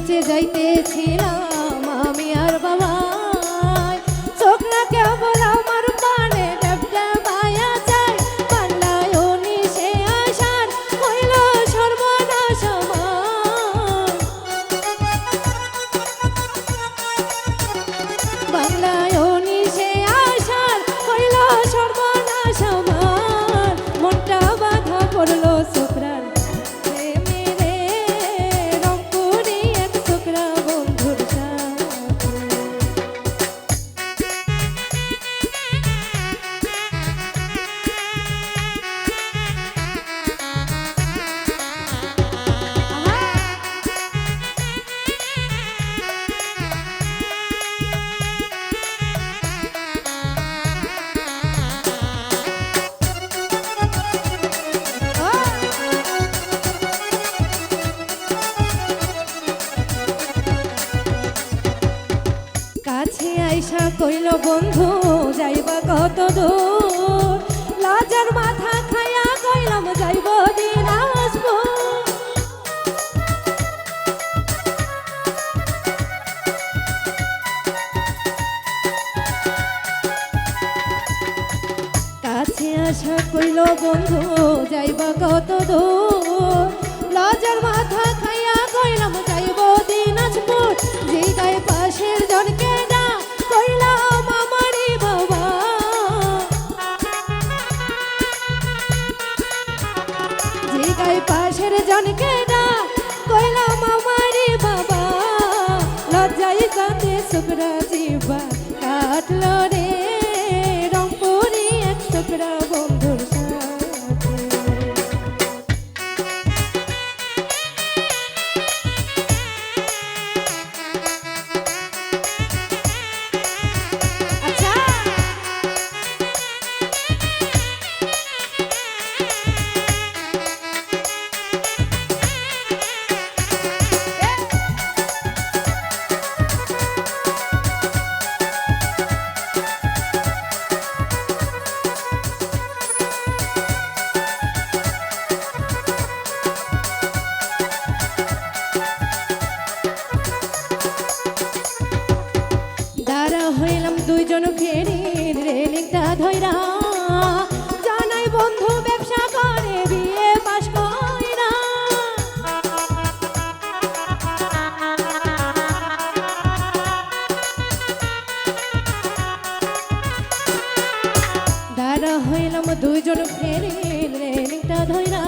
কোচে যাইতেছিলাম। আইসা কইল, বন্ধু, যাইবা কত দূর? লাজার মাথা খায়া কইলাম, যাইব দিনাজপুর। কাছে আসা কইল, বন্ধু, যাইবা কত দূর? লজার মাথা পাশের জনকে না কইলাম আমারে বাবা। লজ্জায় কাঁদে শুক্রা জীবা কাটলো দুইজন ফেরির রেলিংটা ধইরা। জানাই বন্ধু, ব্যবসা করে বিয়ে পাশ কইরা। দাঁড়া হইলাম দুইজন ফেরির রেলিংটা ধইরা।